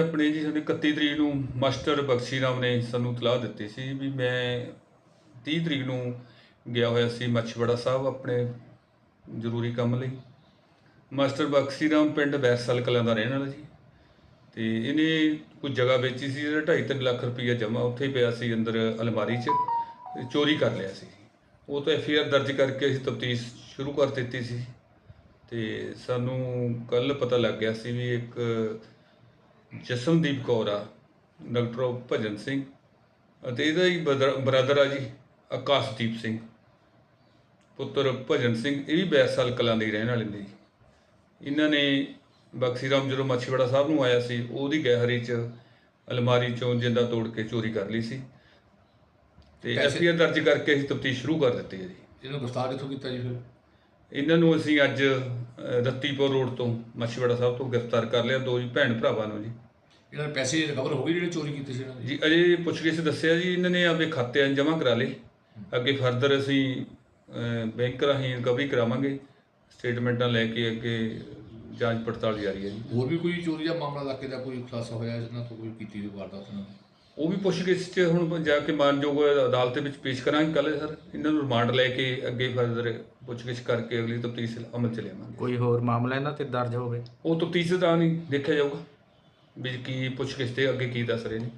ਆਪਣੇ ਜੀ ਸਾਡੇ 31 ਤਰੀਕ ਨੂੰ ਮਾਸਟਰ ਬਖਸ਼ੀ ਰਾਮ ਨੇ ਸਾਨੂੰ ਤਲਾਹ ਦਿੱਤੀ ਸੀ ਵੀ ਮੈਂ 30 ਤਰੀਕ ਨੂੰ ਗਿਆ ਹੋਇਆ ਸੀ ਮੱਛੀਵਾੜਾ ਸਾਹਿਬ ਆਪਣੇ ਜ਼ਰੂਰੀ ਕੰਮ ਲਈ। ਮਾਸਟਰ ਬਖਸ਼ੀ ਰਾਮ ਪਿੰਡ ਬੈਰਸਲ ਕਲਾਂ ਦਾ ਰਹਿਣ ਵਾਲਾ ਜੀ। ਤੇ ਇਹਨੇ ਕੁਝ ਜਗ੍ਹਾ ਵੇਚੀ ਸੀ ਜਿਹੜਾ 2.5 ਲੱਖ ਰੁਪਈਆ ਜਮ੍ਹਾਂ ਉੱਥੇ ਹੀ ਪਿਆ ਸੀ ਅੰਦਰ ਅਲਮਾਰੀ 'ਚ ਚੋਰੀ ਕਰ ਲਿਆ ਸੀ। ਉਹ ਤਾਂ ਐਫਆਈਆਰ ਦਰਜ ਕਰਕੇ ਅਸੀਂ ਤਫਤੀਸ਼ ਸ਼ੁਰੂ ਕਰ ਦਿੱਤੀ ਸੀ। ਤੇ ਸਾਨੂੰ ਕੱਲ ਪਤਾ ਲੱਗ ਗਿਆ ਸੀ ਵੀ ਇੱਕ ਜਸਮਦੀਪ ਕੌਰ ਆ ਡਾਕਟਰ ਭਜਨ ਸਿੰਘ ਅਤੇ ਇਹਦਾ ਹੀ ਬ੍ਰਦਰ ਆ ਜੀ ਆਕਾਸ਼ਦੀਪ ਸਿੰਘ। ਪੁੱਤਰ ਭਜਨ ਸਿੰਘ ਇਹ ਵੀ ਬੈਸਾਲ ਕਲਾਂ ਦੇ ਰਹਿਣ ਵਾਲੇ ਨੇ ਜੀ। ਇਹਨਾਂ ਨੇ ਬਖਸ਼ੀ ਰਾਮ ਜਦੋਂ ਮੱਛੀਵਾੜਾ ਸਾਹਿਬ ਨੂੰ ਆਇਆ ਸੀ ਉਹਦੀ ਗਹਿਰੀ ਚ ਅਲਮਾਰੀ ਚੋਂ ਜਿੰਦਾ ਤੋੜ ਕੇ ਚੋਰੀ ਕਰ ਲਈ ਸੀ। ਤੇ ਐਫਆਈਆਰ ਦਰਜ ਕਰਕੇ ਅਸੀਂ ਤਫਤੀਸ਼ ਸ਼ੁਰੂ ਕਰ ਦਿੱਤੀ ਹੈ ਜੀ। ਇਹਨੂੰ ਗ੍ਰਿਫਤਾਰ ਕਿੱਥੋਂ ਕੀਤਾ ਜੀ ਫਿਰ? ਇਹਨਾਂ ਨੂੰ ਅਸੀਂ ਅੱਜ ਰੱਤੀਪੁਰ ਰੋਡ ਤੋਂ ਮੱਛੀਵਾੜਾ ਸਾਹਿਬ ਤੋਂ ਗ੍ਰਿਫਤਾਰ ਕਰ ਲਿਆ ਦੋ ਜੀ ਭੈਣ ਭਰਾਵਾਂ ਨੂੰ ਜੀ। ਇਹਨਾਂ ਦੇ ਪੈਸੇ ਰਿਕਵਰ ਹੋ ਗਏ ਜਿਹੜੇ ਚੋਰੀ ਕੀਤੇ ਸੀ ਇਹਨਾਂ ਨੇ ਜੀ ਅਜੇ ਪੁੱਛਗਿੱਛ ਦੱਸਿਆ ਜੀ ਇਹਨਾਂ ਨੇ ਆਪਦੇ ਖਾਤੇ ਜਮ੍ਹਾਂ ਕਰਾ ਲਏ। ਅੱਗੇ ਫਰਦਰ ਅਸੀਂ ਬੈਂਕ ਰਾਹੀਂ ਰਿਕਵਰੀ ਕਰਾਵਾਂਗੇ। ਸਟੇਟਮੈਂਟਾਂ ਲੈ ਕੇ ਅੱਗੇ ਜਾਂਚ ਪੜਤਾਲ ਜਾਰੀ ਹੈ ਜੀ। ਹੋਰ ਵੀ ਕੋਈ ਚੋਰੀ ਦਾ ਮਾਮਲਾ ਇਲਾਕੇ ਦਾ ਕੋਈ ਖੁਲਾਸਾ ਹੋਇਆ ਇਹਨਾਂ ਤੋਂ ਕੋਈ ਕੀਤੀ ਹੋਈ ਵਾਰਦਾਤ ਨਾਲ ਉਹ ਵੀ ਪੁੱਛਗਿੱਛ 'ਚ ਹੁਣ ਜਾ ਕੇ ਮਾਨਯੋਗ ਅਦਾਲਤ ਵਿੱਚ ਪੇਸ਼ ਕਰਾਂਗੇ ਕੱਲ੍ਹ ਸਰ। ਇਹਨਾਂ ਨੂੰ ਰਿਮਾਂਡ ਲੈ ਕੇ ਅੱਗੇ ਫਰਦਰ ਪੁੱਛਗਿੱਛ ਕਰਕੇ ਅਗਲੀ ਤਫਤੀਸ਼ ਅਮਲ ਚ ਲਿਆਵਾਂਗੇ। ਕੋਈ ਹੋਰ ਮਾਮਲਾ ਇਹਨਾਂ ਤੇ ਦਰਜ ਹੋਵੇ? ਉਹ ਤਫਤੀਸ਼ ਦਾ ਨਹੀਂ ਦੇਖਿਆ ਜਾਊਗਾ। ਵੀ ਕੀ ਪੁੱਛਗਿੱਛ ਤੇ ਅੱਗੇ ਕੀ ਦੱਸ ਰਹੇ ਨੇ?